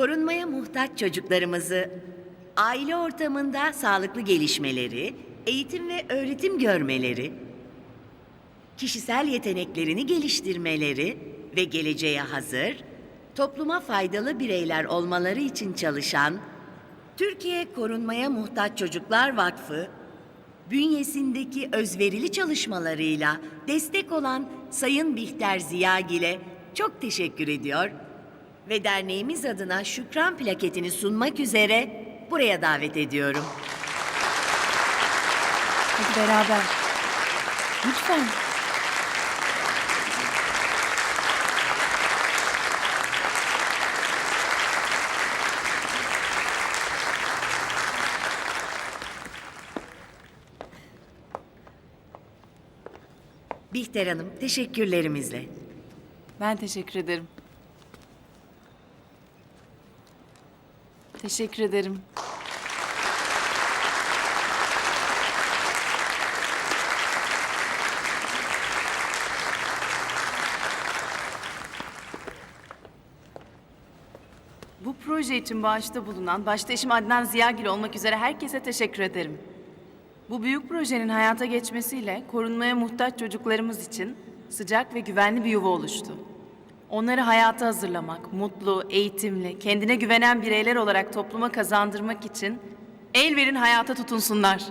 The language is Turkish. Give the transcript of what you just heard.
korunmaya muhtaç çocuklarımızı aile ortamında sağlıklı gelişmeleri, eğitim ve öğretim görmeleri, kişisel yeteneklerini geliştirmeleri ve geleceğe hazır, topluma faydalı bireyler olmaları için çalışan Türkiye Korunmaya Muhtaç Çocuklar Vakfı bünyesindeki özverili çalışmalarıyla destek olan Sayın Bihter Ziyagil'e çok teşekkür ediyor ve derneğimiz adına şükran plaketini sunmak üzere buraya davet ediyorum. Hadi beraber. Lütfen. Bihter Hanım, teşekkürlerimizle. Ben teşekkür ederim. Teşekkür ederim. Bu proje için bağışta bulunan, başta eşim Adnan Ziyagil olmak üzere herkese teşekkür ederim. Bu büyük projenin hayata geçmesiyle korunmaya muhtaç çocuklarımız için sıcak ve güvenli bir yuva oluştu. Onları hayata hazırlamak, mutlu, eğitimli, kendine güvenen bireyler olarak topluma kazandırmak için el verin hayata tutunsunlar.